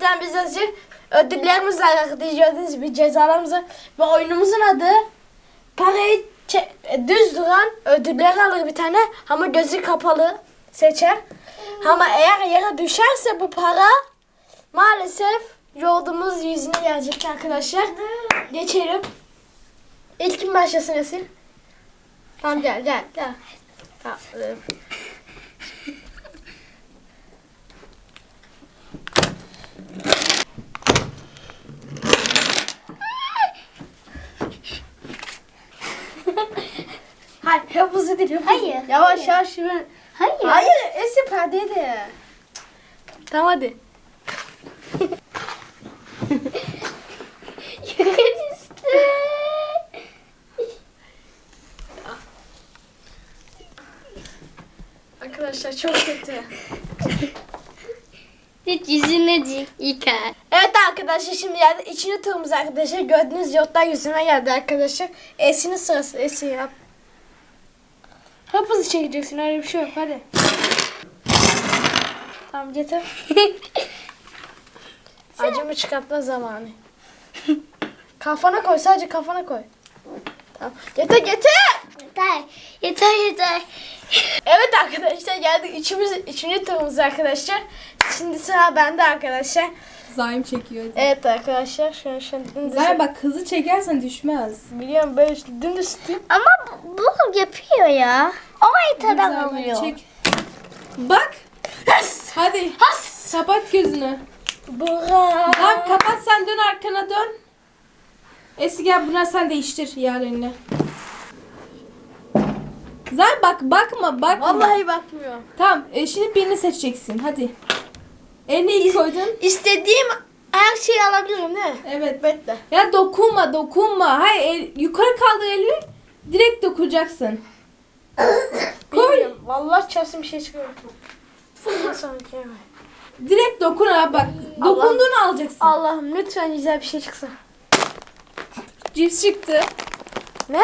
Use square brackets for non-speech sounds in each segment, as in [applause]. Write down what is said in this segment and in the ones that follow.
Zaten biz hazır ödüllerimiz var arkadaşlar. Gördüğünüz gibi cezalarımız var. Ve oyunumuzun adı parayı düz duran ödüller alır bir tane ama gözü kapalı seçer. Ama eğer yere düşerse bu para maalesef yolumuz yüzüne gelecek arkadaşlar. Geçelim. İlk kim başlasın Esin? Tamam gel gel gel. Tamam. E, Hayır, hep hızlı değil, hep hızlı. Hayır, Yavaş hayır. yavaş yürü. Hayır. Hayır, Esin perdeydi. Tamam hadi. Yere [laughs] düştü. Arkadaşlar çok kötü. Hiç yüzüne yıkar. Evet arkadaşlar şimdi geldi. İkinci turumuz arkadaşlar. Gördüğünüz yotlar yüzüme geldi arkadaşlar. Esin'in sırası. Esin yap. Hep hızlı çekeceksin öyle bir şey yok hadi. Tamam getir. [laughs] Acımı çıkartma zamanı. Kafana koy sadece kafana koy. Tamam. Getir getir. Yeter. Yeter yeter. [laughs] Evet arkadaşlar geldik. Üçümüz, üçüncü turumuz arkadaşlar. Şimdi sıra bende arkadaşlar. Zaim çekiyor. Evet arkadaşlar. Şöyle şöyle dümdüz. Zaim bak hızlı çekersen düşmez. Biliyorum böyle işte dümdüz tutayım. Ama bu, bu yapıyor ya. O hadi alıyor. Çek. Bak. Hadi. Kapat gözünü. Bura. Zaim kapat sen dön arkana dön. Esi gel buna sen değiştir yerlerini. Zaim bak bakma bakma. Vallahi bakmıyor. Tamam e, şimdi birini seçeceksin hadi. Elini ilk koydun. İstediğim her şeyi alabilirim değil mi? Evet. Bekle. Ya dokunma dokunma. Hayır el, yukarı kaldır elini. Direkt dokunacaksın. Koy. Vallahi çarpsın bir şey çıkıyor. Oynayacağım? Direkt dokun ha bak. Allah. Dokunduğunu alacaksın. Allah'ım lütfen güzel bir şey çıksın. Cips çıktı. Ne?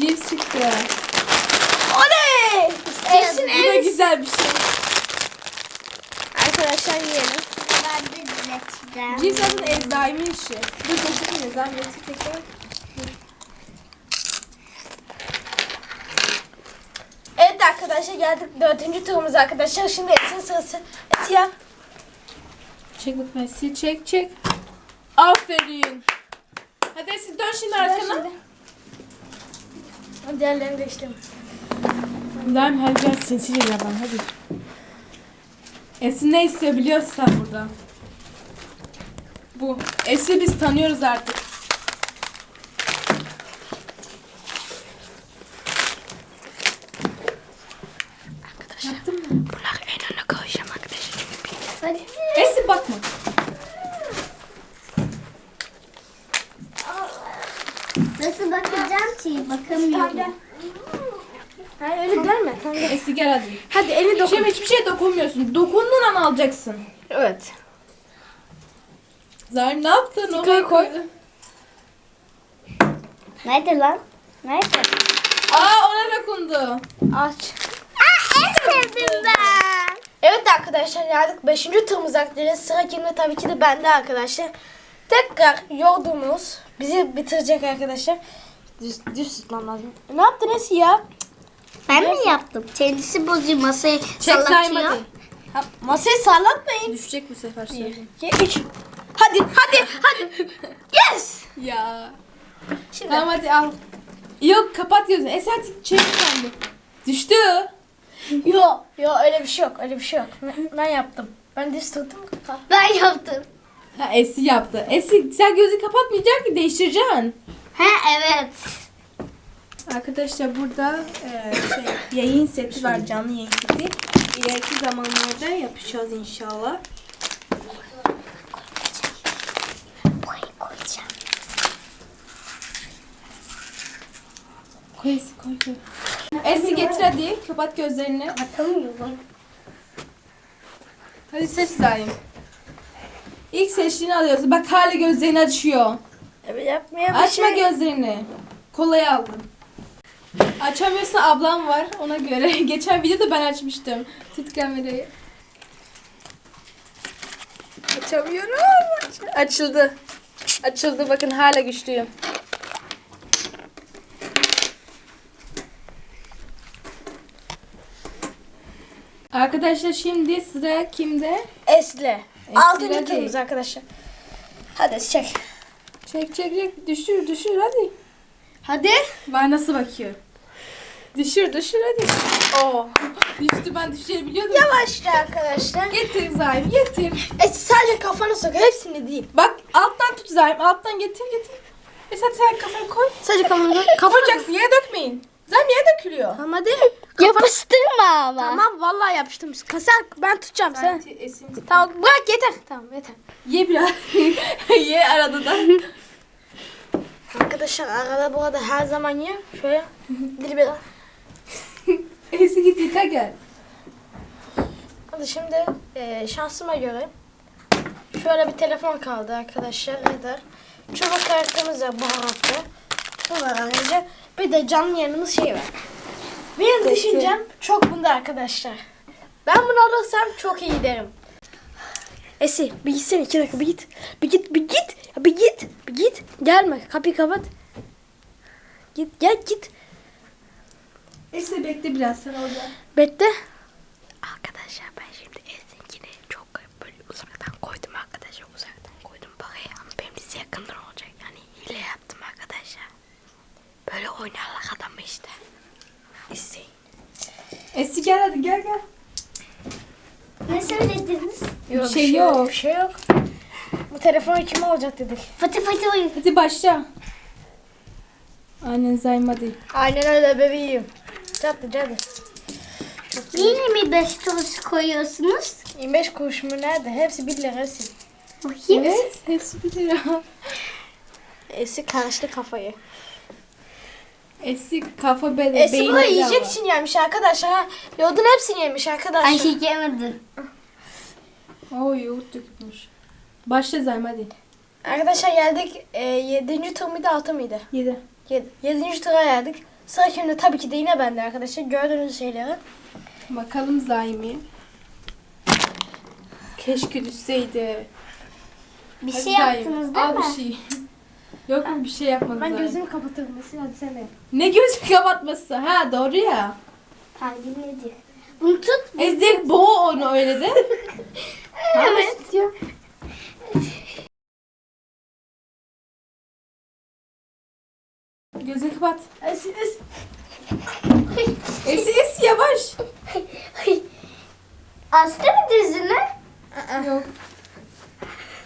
Cips çıktı. Oley! Esin Bu da güzel bir şey. Arkadaşlar yiyelim. Ben de düzelteceğim. Cips zaten eczaimin işi. Dur dokunma eczaimin işi tekrar. Evet arkadaşlar geldik dördüncü turumuz arkadaşlar. Şimdi Esin sırası. Esin yap. Çek bak Messi çek çek. Aferin. Hadi Esin dön şimdi arkana. şimdi. Diğerlerini de işte. Zaim hadi biraz sinsice yaban hadi. Esin ne istiyor biliyorsun sen burada. Bu. Esin'i biz tanıyoruz artık. Yaptın mı? Bunları en öne koyacağım arkadaşlar. Çünkü bir Hadi. Esin bakma. Nasıl bakacağım ki? Bakamıyorum. Hayır gel. Esin gel hadi. Hadi elini dokun. Şimdi hiçbir şeye dokunmuyorsun. Dokunduğun an alacaksın. Evet. Zalim ne yaptın? Yukarı koy. Nerede lan? Nerede? Aa ona dokundu. Aç. Aa en sevdim ben. Evet arkadaşlar geldik 5. turumuz arkadaşlar. Sıra yine tabii ki de bende arkadaşlar. Tekrar yordumuz bizi bitirecek arkadaşlar. Düz, düz tutmam lazım. Ne yaptın Esi ya? Ben mi yaptım? Kendisi bozuyor masayı Çek sallatıyor. Ha, masayı sallatmayın. Düşecek bu sefer söyleyeyim. 2 3 Hadi hadi hadi. Yes. Ya. Şimdi Tamam hadi al. Yok kapat gözünü. Esin hadi çek sen de. Düştü. Yok yok öyle bir şey yok. Öyle bir şey yok. Ben, ben yaptım. Ben düz tuttum. Ha. Ben yaptım. Ha Esi yaptı. Esi sen gözünü kapatmayacaksın ki değiştireceksin. Ha evet. Arkadaşlar burada e, şey yayın seti var canlı yayın seti. İleriki zamanlarda yapacağız inşallah. Koy koy koy. Esi getir hadi. Kapat gözlerini. Bakamıyorum. Hadi seç Zalim. İlk seçtiğini alıyoruz. Bak hala gözlerini açıyor. Evet yapmaya Açma başlayın. gözlerini. Kolayı aldım. Açamıyorsa ablam var ona göre. [laughs] Geçen videoda ben açmıştım. Tut kamerayı. Açamıyorum. Açıldı. Açıldı. Bakın hala güçlüyüm. Arkadaşlar şimdi sıra kimde? Esle. Altıncı hadi. turumuz arkadaşlar. Hadi çek. Çek çek çek. Düşür düşür hadi. Hadi. Bana nasıl bakıyor? Düşür düşür hadi. Oo. Düştü ben düşeceğini biliyordum. Yavaşça arkadaşlar. Getir Zaim getir. Es sadece kafanı sok. Hepsini değil. Bak alttan tut Zaim alttan getir getir. Esat sen kafanı koy. Sadece kafanı sok. [laughs] Kafacaksın yere dökmeyin. Zaim yere dökülüyor. Tamam hadi. Yapıştırma ama. Tamam vallahi yapıştım. Kasar ben tutacağım sen. Sen esin. Tamam bırak yeter. Tamam yeter. Ye biraz. [laughs] Ye arada da. [laughs] Arkadaşlar arada bu arada her zaman ye. Şöyle dil biraz. [laughs] Esi git yıka gel. Hadi şimdi e, şansıma göre şöyle bir telefon kaldı arkadaşlar. Radar. Çubuk karaktımız var baharatlı. Bu var ayrıca. Bir de canlı yanımız şey var. Benim Peki. düşüncem çok bunda arkadaşlar. Ben bunu alırsam çok iyi derim. Esi bir gitsene iki dakika bir git. Bir git bir git. Bir git. Bir git. Gelme kapıyı kapat. Git gel git. Esi bekle biraz sen orada. Bekle. Arkadaşlar ben şimdi Esin'kini çok böyle uzaktan koydum arkadaşlar. Uzaktan koydum parayı ama benim bize yakından olacak. Yani hile yaptım arkadaşlar. Böyle oynarlar adamı işte. İsteyin. Esi gel hadi gel gel. Ne söylediniz? Yok, şey yok. Bir şey yok. Bu telefon kime olacak dedik. Fıtı oyun. Hadi başla. Aynen Zaim hadi. Aynen öyle bebeğim. Tatlı hadi. Yine mi 5 kuruş koyuyorsunuz? 25 kuruş mu nerede? Hepsi 1 lira Esi. Bakayım. Evet. Hepsi bir lira. Esi karıştı kafayı. Esi kafa be Esi bunu yiyecek için yemiş arkadaşlar. Ha, Yoğurdun hepsini yemiş arkadaşlar. Ay şey yemedim. Oo yoğurt dökmüş. Başla Zaim hadi. Arkadaşlar geldik. E, 7. tur muydu 6 mıydı? Yedi. 7. 7. tura geldik. Sıra şimdi tabii ki de yine bende arkadaşlar. Gördüğünüz şeyleri. Bakalım Zaim'i. Keşke düşseydi. Bir Hadi şey Zaim, yaptınız değil al mi? bir şey. [laughs] Yok bir şey yapmadım Ben Zaim. gözümü kapatırım. Mesela hadi sen de. Ne gözü kapatması? Ha doğru ya. Hangi ne diyor? Bunu tut. Ezdik boğ onu öyle de. [laughs] Evet. Gözünü kapat. Esi, esi. Esi esi yavaş. Astı mı dizini? Yok.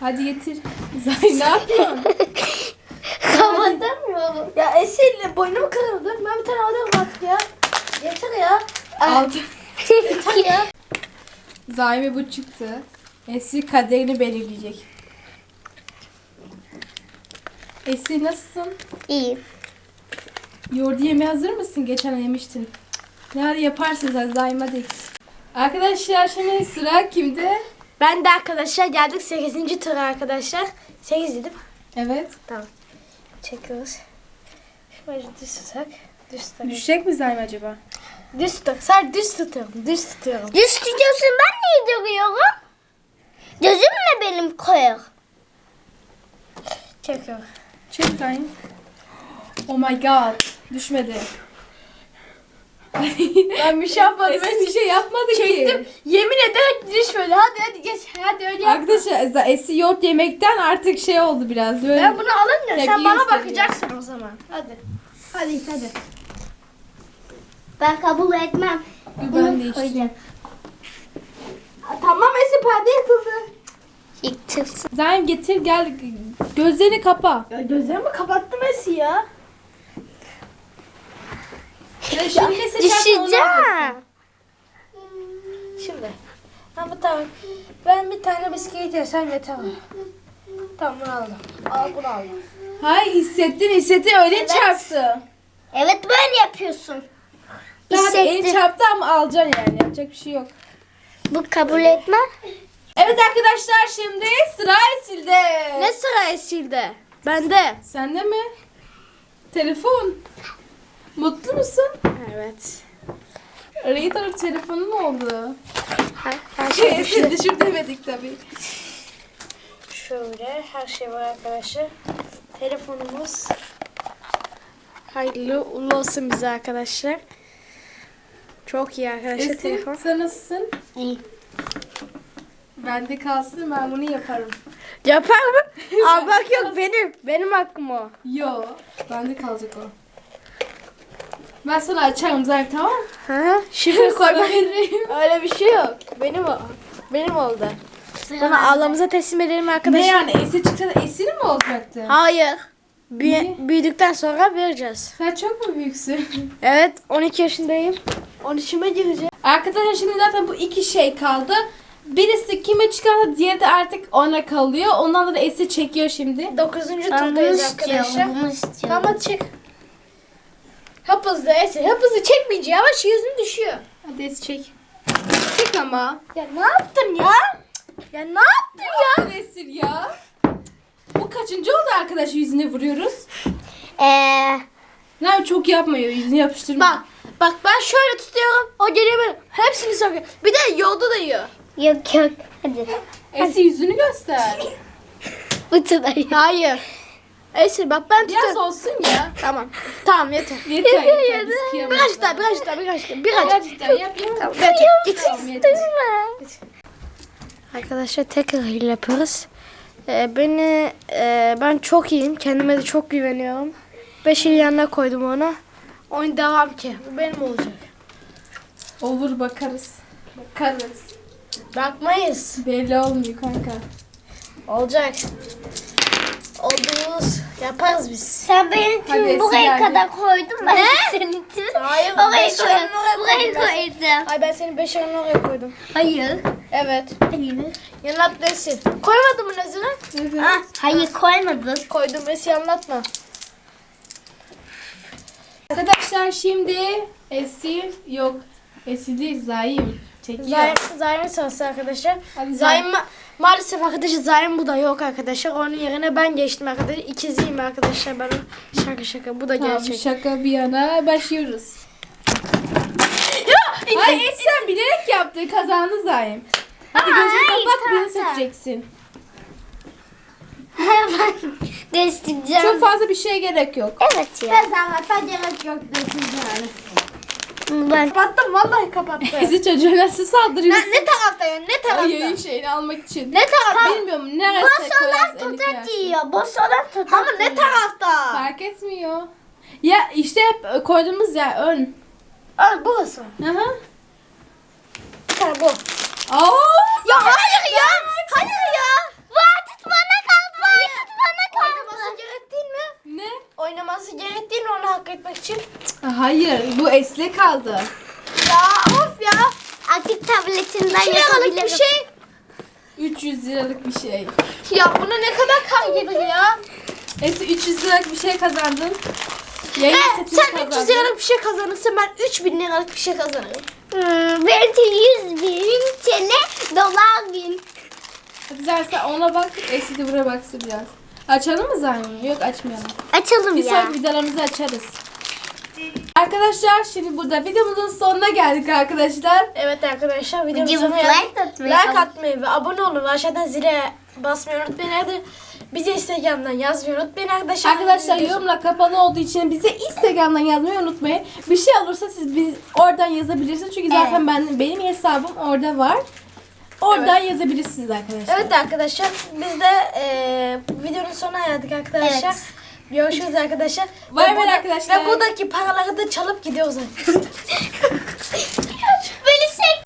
Hadi getir. Zayn ne yapıyorsun? Kapatamıyorum. Ya Esi'yle boynum kırıldı. Ben bir tane alıyorum artık ya. Yeter ya. Aldı. Yeter ya. Zaym'e bu çıktı. Esi kaderini belirleyecek. Esi nasılsın? İyi. Yoğurdu yemeye hazır mısın? Geçen yemiştin. Ne hadi yaparsın sen Zaym hadi. Arkadaşlar şimdi sıra kimde? Ben de arkadaşlar geldik 8. tura arkadaşlar. 8 dedim. Evet. Tamam. Çekiyoruz. Şöyle düz tutak. Düz tutak. Düşecek mi Zaym acaba? Düz tutak. Sadece düz tutuyorum. Düz tutuyorum. Düz tutuyorsun ben niye duruyorum? Gözüm mü benim koyuk? Çekiyorum. Çek Zaym. Oh my god. Düşmedi. [laughs] Ben bir şey yapmadım. Esi bir şey yapmadı ki. Çektim. Yemin ederek düşmedi. Hadi hadi geç. Hadi öyle yap. Arkadaşlar Esi yoğurt yemekten artık şey oldu biraz. Böyle Ben bunu alınca sen bana gösteriyor. bakacaksın o zaman. Hadi. Hadi hadi. Ben kabul etmem. ben Bunu de koyacağım. Tamam Esi perde yıkıldı. Yıktırsın. Getir gel gözlerini kapa. Ya gözlerimi kapattım Esi ya. Ya şimdi ne seçersen onu alırsın. Düşeceğim. Şimdi. Bu tamam. Ben bir tane bisküvit yesem yeter. Tamam bunu aldım. Al bunu aldım. Hayır hissettin hissettin öyle çarptı. Evet böyle yapıyorsun. Daha el Hissettim. çarptı ama alacaksın yani yapacak bir şey yok. Bu kabul etme. Evet arkadaşlar şimdi sıra Esil'de. Ne sıra Esil'de? Bende. Sende mi? Telefon. Mutlu musun? Evet. Reader telefonun oldu. Her, her şey [laughs] Esil düşür demedik tabii. Şöyle her şey var arkadaşlar. Telefonumuz. Hayırlı uğurlu olsun bize arkadaşlar. Çok iyi arkadaşlar Esin telefon. sen nasılsın? İyi. Bende kalsın ben bunu yaparım. Yapar mı? [laughs] Aa bak yok benim. Benim hakkım o. Yo. Bende kalacak o. Ben sana açarım zaten tamam mı? Ha? Şifre koyma. Öyle bir şey yok. Benim o. Benim oldu. Bunu ablamıza teslim edelim arkadaşlar. Ne yani Esin çıksa da Esin'in mi olacaktı? Hayır. Büyü- Niye? büyüdükten sonra vereceğiz. Sen çok mu büyüksün? [laughs] Evet 12 yaşındayım. 13'üme gireceğim. Arkadaşlar şimdi zaten bu iki şey kaldı. Birisi kime çıkarsa diğeri de artık ona kalıyor. Ondan da Esi çekiyor şimdi. 9. Ben bunu turdayız arkadaşlar. Tamam çık. Hep hızlı Esi. Hep hızlı çekmeyeceği ama şu yüzün düşüyor. Hadi Esi çek. Çek ama. Ya ne yaptın ya? Ya ne yaptın ya? Ya Esin ya. Bu kaçıncı oldu arkadaş yüzüne vuruyoruz? Ee, Ne çok yapmıyor yüzünü yapıştırma. Bak. Bak ben şöyle tutuyorum. O geliyor benim. Hepsini sokuyor. Bir de yolda da yiyor. yok yok. Hadi. Esi yüzünü göster. [laughs] Bu tudayı. Hayır. Esi bak ben Biraz tutuyorum. olsun ya. Tamam. Tamam yeter. Yeter yeter. Biz kıyamayız. Biraz daha, biraz daha, biraz daha. Biraz. Gerçekten yap yap. Tamam, yeter. Git. Tamam yeter. Arkadaşlar tekrar hile yapıyoruz. Ee, beni e, ben çok iyiyim. Kendime de çok güveniyorum. 5 il yanına koydum ona. Oyun devam ki. Bu benim olacak. Olur bakarız. Bakarız. Bakmayız. Belli olmuyor kanka. Olacak. Olduğumuz yaparız biz. Sen benim için Hadi buraya Esin kadar koydun. Ben senin için Hayır, oraya beş koydum. Buraya koydum koydum. Ay ben senin 5 yanına oraya koydum. Hayır. Evet. Hayır. Yanına at desin. Koymadın mı Nazire? Ha, hayır koymadın. Koydum Esi anlatma. Arkadaşlar şimdi Esi yok. Esi değil Zaim. Çekiyor. Zaim, Zaim'in sırası arkadaşlar. Hadi Zaim ma- maalesef arkadaşlar Zaim bu da yok arkadaşlar. Onun yerine ben geçtim arkadaşlar. İkiziyim arkadaşlar ben. Şaka şaka bu da Tamam, gerçek. şaka bir yana başlıyoruz. Ya, Ay sen bilerek yaptı. Kazandı Zaim. Hadi gözünü kapat tamam. seçeceksin. Hemen değiştireceğim. Çok fazla bir şeye gerek yok. Evet ya. zaten gerek yok yani. Ben Kapattım vallahi kapattım. [laughs] Esi çocuğa nasıl ne, saldırıyorsun? ne tarafta ya ne O tarafta? yayın şeyini almak için. Ne tarafta? Bilmiyorum neresi koyarsın. yiyor. Boş olan tutak Ama ne tarafta? Fark etmiyor. Ya işte hep koyduğumuz ya ön. Aa burası. Hı hı. Bir tane bu. Aa, Ya hayır ya. Hayır ya. Vakit bana kaldı. Vakit bana Oynaması kaldı. gerek değil mi? ne? Oynaması gerek değil mi onu hak etmek için? Hayır bu Esle kaldı. Ya of ya. Artık tabletinden Bir yapabilirim. bir şey. 300 liralık bir şey. Ya buna ne kadar kar gelir ya? Esi 300 liralık bir şey kazandın. Yayın He, setini sen kazandın. 300 liralık bir şey kazanırsın ben 3000 liralık bir şey kazanırım. Hmm, belki 100 bin TL dolar bin. Hadi Zersa ona bak. Esi de buraya baksın biraz. Açalım mı Zaymı? Yok açmayalım. Açalım Bir ya. sonraki videolarımızı açarız. Arkadaşlar şimdi burada videomuzun sonuna geldik arkadaşlar. Evet arkadaşlar videomuzun Videomuza sonuna like atmayı, like atmayı ve abone olun ve aşağıdan zile basmayı unutmayın. Hadi bize Instagram'dan yazmayı unutmayın arkadaşlar. Arkadaşlar yorumla kapalı olduğu için bize Instagram'dan yazmayı unutmayın. Bir şey olursa siz biz oradan yazabilirsiniz. Çünkü zaten ben benim hesabım orada var. Oradan yazabilirsiniz arkadaşlar. Evet arkadaşlar biz de eee videonun sonuna geldik arkadaşlar. Evet. Görüşürüz arkadaşlar. Bay Ve bay arkadaşlar. Ve buradaki paraları da çalıp gidiyoruz. [laughs]